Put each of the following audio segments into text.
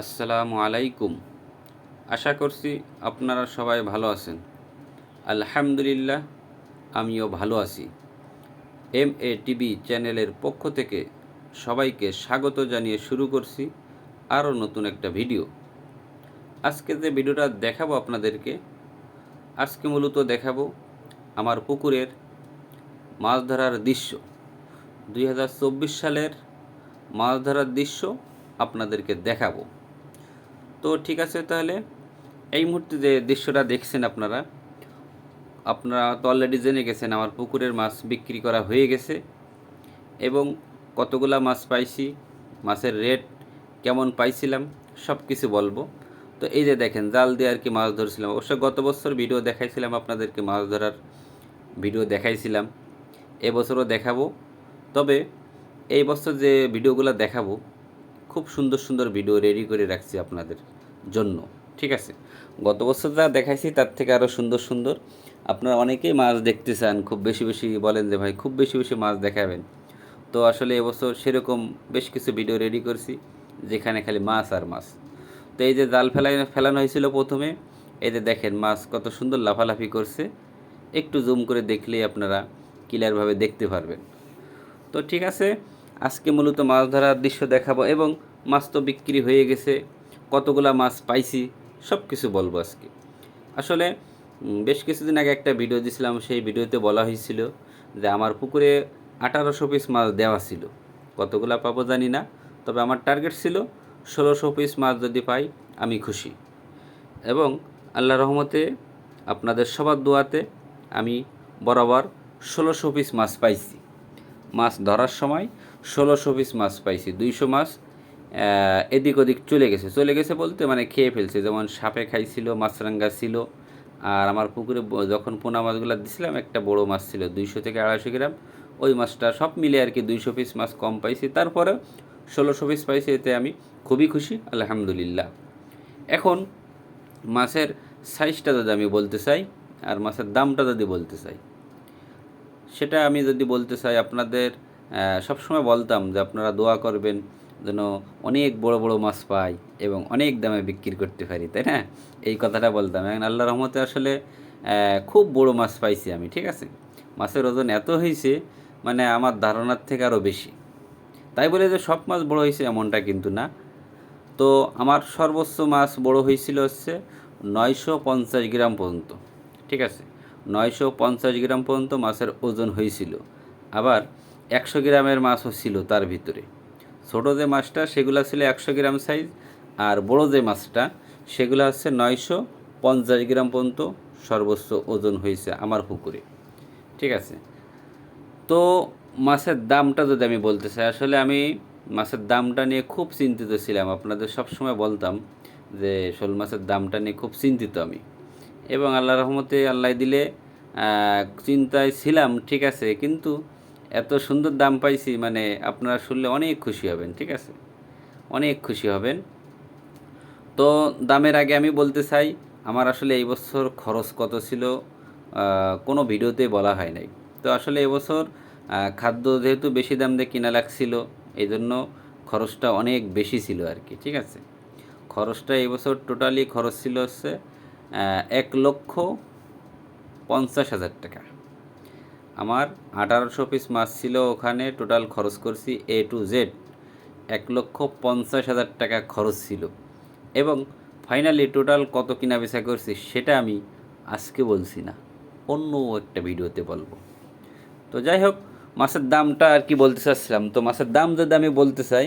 আসসালামু আলাইকুম। আশা করছি আপনারা সবাই ভালো আছেন। আলহামদুলিল্লাহ, আমিও ভালো আছি। এম এ টিভি চ্যানেলের পক্ষ থেকে সবাইকে স্বাগত জানিয়ে শুরু করছি আরও নতুন একটা ভিডিও। আজকে যে ভিডিওটা দেখাবো আপনাদেরকে, আজকে মূলত দেখাবো আমার পুকুরের মাছ ধরার দৃশ্য। দুই হাজার চব্বিশ সালের মাছ ধরার দৃশ্য আপনাদেরকে দেখাবো। তো ঠিক আছে তাহলে, এই মুহূর্তে যে দৃশ্যটা দেখছেন আপনারা আপনারা তো অলরেডি জেনে গেছেন আমার পুকুরের মাছ বিক্রি করা হয়ে গেছে এবং কতগুলা মাছ পাইছি, মাছের রেট কেমন পাইছিলাম সব কিছু বলব। তো এই যে দেখেন, জাল দিয়ে আর কি মাছ ধরছিলাম। অবশ্য গত বছর ভিডিও দেখাইছিলাম, আপনাদেরকে মাছ ধরার ভিডিও দেখাইছিলাম। এবছরও দেখাবো। তবে এই বছর যে ভিডিওগুলো দেখাবো, খুব সুন্দর সুন্দর ভিডিও রেডি করে রাখছি আপনাদের। জন্য, ঠিক আছে? গত বছর যা দেখাইছি তার থেকে আরও সুন্দর সুন্দর। আপনারা অনেকেই মাছ দেখতে চান, খুব বেশি বেশি বলেন যে, ভাই, খুব বেশি বেশি মাছ দেখাবেন। তো আসলে এবছর সেরকম বেশ কিছু ভিডিও রেডি করছি, যেখানে খালি মাছ আর মাছ। তো এই যে জাল ফেলাই, ফেলানো হয়েছিল প্রথমে, এই যে দেখেন মাছ কত সুন্দর লাফালাফি করছে। একটু জুম করে দেখলেই আপনারা ক্লিয়ারভাবে দেখতে পারবেন। তো ঠিক আছে, আজকে মূলত মাছ ধরার দৃশ্য দেখাবো এবং মাছ তো বিক্রি হয়ে গেছে। কতগুলা মাছ পাইছি সব কিছু বলব আজকে। আসলে বেশ কিছুদিন আগে একটা ভিডিও দিছিলাম, সেই ভিডিওতে বলা হয়েছিল যে আমার পুকুরে আঠারোশো পিস মাছ দেওয়া ছিল। কতগুলা পাবো জানি না, তবে আমার টার্গেট ছিল ষোলোশো পিস মাছ যদি পাই, আমি খুশি। এবং আল্লাহ রহমতে আপনাদের সবার দোয়াতে আমি বরাবর ষোলোশো পিস মাছ পাইছি। মাছ ধরার সময় ষোলোশো পিস মাছ পাইছি, দুইশো মাছ এদিক ওদিক চলে গেছে। চলে গেছে বলতে মানে খেয়ে ফেলছে। যেমন সাপে খাইছিল মাছরাঙ্গা ছিল, আর আমার পুকুরে যখন পোনা মাছগুলো দিছিলাম, একটা বড় মাছ ছিল, দুইশো থেকে আড়াইশো গ্রাম। ওই মাছটা সব মিলে আর কি দুইশো পিস মাছ কম পাইছি। তারপরে ষোলোশো পিস পাইছি, এতে আমি খুবই খুশি, আলহামদুলিল্লাহ। এখন মাছের সাইজটা যদি আমি বলতে চাই, আর মাছের দামটা যদি বলতে চাই, সেটা আমি যদি বলতে চাই আপনাদের সবসময় বলতাম যে আপনারা দোয়া করবেন যেন অনেক বড় বড় মাছ পাই এবং অনেক দামে বিক্রি করতে পারি, তাই না? এই কথাটা বলতাম। এখন আল্লাহ রহমতে আসলে খুব বড় মাছ পাইছি আমি, ঠিক আছে? মাছের ওজন এত হয়েছে মানে আমার ধারণার থেকে আরও বেশি। তাই বলে যে সব মাছ বড় হয়েছে এমনটা কিন্তু না। তো আমার সর্বোচ্চ মাছ বড় হয়েছিল হচ্ছে নয়শো পঞ্চাশ গ্রাম পর্যন্ত, ঠিক আছে? নয়শো পঞ্চাশ গ্রাম পর্যন্ত মাছের ওজন হয়েছিল আবার একশো গ্রামের মাছও ছিল তার ভিতরে। ছোটো যে মাছটা, সেগুলো ছিল একশো গ্রাম সাইজ আর বড় যে মাছটা, সেগুলো হচ্ছে নয়শো পঞ্চাশ গ্রাম পর্যন্ত সর্বোচ্চ ওজন হয়েছে আমার পুকুরে। ঠিক আছে? তো মাছের দামটা যদি আমি বলতে চাই, আসলে আমি মাছের দামটা নিয়ে খুব চিন্তিত ছিলাম। আপনাদের সব সময় বলতাম যে, শোল মাছের দামটা নিয়ে খুব চিন্তিত আমি। এবং আল্লাহ রহমতে আল্লাহ দিলে চিন্তায় ছিলাম, ঠিক আছে, কিন্তু এত সুন্দর দাম পাইছি মানে আপনারা শুনলে অনেক খুশি হবেন, ঠিক আছে? অনেক খুশি হবেন। তো দামের আগে আমি বলতে চাই, আমার আসলে এই বছর খরচ কত ছিল কোনো ভিডিওতে বলা হয় নাই। তো আসলে এবছর খাদ্য যেহেতু বেশি দাম দিয়ে কিনা লাগছিল এই জন্য খরচটা অনেক বেশি ছিল আর কি, ঠিক আছে? খরচটা এবছর টোটালি খরচ ছিল হচ্ছে এক লক্ষ পঞ্চাশ হাজার টাকা। আমার আঠারোশো পিস মাছ ছিল, ওখানে টোটাল খরচ করছি এ টু জেড এক লক্ষ পঞ্চাশ হাজার টাকা খরচ ছিল। এবং ফাইনালি টোটাল কত কিনা বেচা করছি, সেটা আমি আজকে বলছি না, অন্য একটা ভিডিওতে বলব। তো যাই হোক, মাছের দামটা আর কি বলতে চাচ্ছিলাম? তো মাছের দাম যদি আমি বলতে চাই,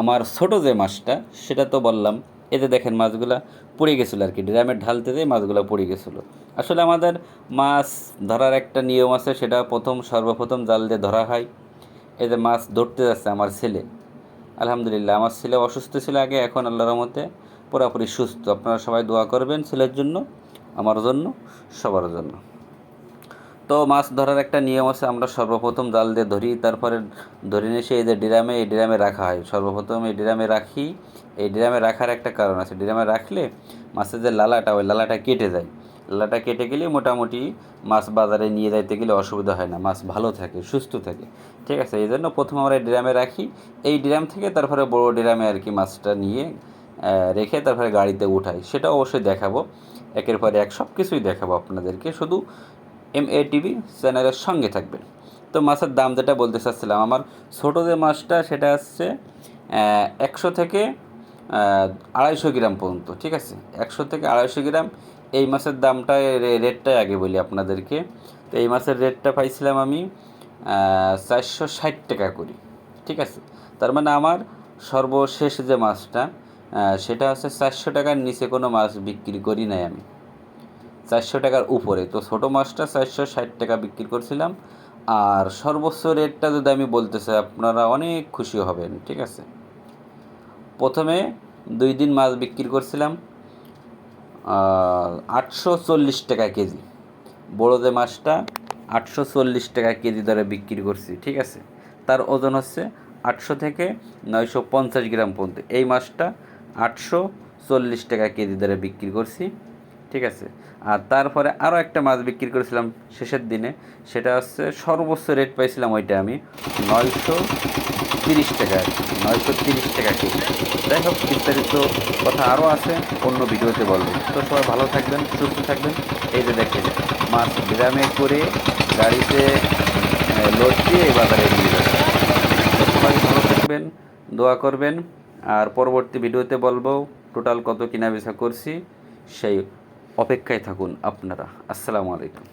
আমার ছোটো যে মাছটা, সেটা তো বললাম এতে দেখেন মাছগুলা পড়ে গেছিল আর কি ড্রামের ঢালতে দিয়ে মাছগুলো পড়ে গেছিল। আসলে আমাদের মাছ ধরার একটা নিয়ম আছে, সেটা প্রথম সর্বপ্রথম জাল দিয়ে ধরা হয়। যে মাছ ধরতে যাচ্ছে আমার ছেলে। আলহামদুলিল্লাহ, আমার ছেলে অসুস্থ ছিল আগে, এখন আল্লাহর রহমতে পুরোপুরি সুস্থ। আপনারা সবাই দোয়া করবেন ছেলের জন্য, আমার জন্য, সবার জন্য। তো মাছ ধরার একটা নিয়ম আছে, আমরা সর্বপ্রথম জাল দিয়ে ধরি, তারপরে ধরে নিয়ে এসে এই যে ড্রামে, এই ড্রামে রাখা হয়। সর্বপ্রথম এই ড্রামে রাখি, এই ড্রামে রাখার একটা কারণ আছে। ড্রামে রাখলে মাছের যে লালাটা, ওই লালাটা কেটে যায়। লালাটা কেটে গেলে মোটামুটি মাছ বাজারে নিয়ে যাইতে গেলে অসুবিধা হয় না, মাছ ভালো থাকে, সুস্থ থাকে। ঠিক আছে, এই জন্য প্রথম আমরা ড্রামে রাখি। এই ড্রাম থেকে তারপরে বড় ড্রামে আর কি মাছটা নিয়ে রেখে তারপরে গাড়িতে উঠাই। সেটা অবশ্যই দেখাবো। একের পর এক সব কিছুই দেখাবো আপনাদেরকে। শুধু এম এ টিভি চ্যানেলের সঙ্গে থাকবেন। তো মাছের দাম যেটা বলতে চাচ্ছিলাম, আমার ছোটো যে মাছটা সেটা হচ্ছে একশো থেকে আড়াইশো গ্রাম পর্যন্ত, ঠিক আছে? একশো থেকে আড়াইশো গ্রাম, এই মাছের দামটা রেটটাই আগে বলি আপনাদেরকে। তো এই মাছের রেটটা পাইছিলাম আমি চারশো ষাট টাকা করি, ঠিক আছে? তার মানে আমার সর্বশেষ যে মাছটা সেটা হচ্ছে চারশো টাকার নিচে কোনো মাছ বিক্রি করি নাই আমি। চারশো টাকার উপরে। তো ছোটো মাছটা চারশো ষাট টাকা বিক্রি করছিলাম। আর সর্বোচ্চ রেটটা যদি আমি বলতে চাই, আপনারা অনেক খুশি হবেন, ঠিক আছে? প্রথমে দুই দিন মাছ বিক্রি করছিলাম আটশো চল্লিশ টাকা কেজি। বড় যে মাছটা, আটশো চল্লিশ টাকা কেজি দরে বিক্রি করছি, ঠিক আছে? তার ওজন হচ্ছে আটশো থেকে নয়শো পঞ্চাশ গ্রাম পর্যন্ত। এই মাছটা আটশো চল্লিশ টাকা কেজি দরে বিক্রি করছি। ঠিক আছে। আর তারপরে আরও একটা মাছ বিক্রি করেছিলাম শেষের দিনে, সেটা হচ্ছে সর্বোচ্চ রেট পাইছিলাম ওইটা আমি নয়শো তিরিশ টাকা নয়শো তিরিশ টাকা কেজি। যাই হোক, বিস্তারিত কথা আরও আছে, অন্য ভিডিওতে বলব। তো সবাই ভালো থাকবেন, সুস্থ থাকবেন। এই যে দেখেন, মাছ গ্রামে করে গাড়িতে লোড দিয়ে বাজারে নিয়ে তো সবাই ভালো থাকবেন, দোয়া করবেন। আর পরবর্তী ভিডিওতে বলব, টোটাল কত কিনা বেচা করছি, সেই অপেক্ষায় থাকুন আপনারা। আসসালামু আলাইকুম।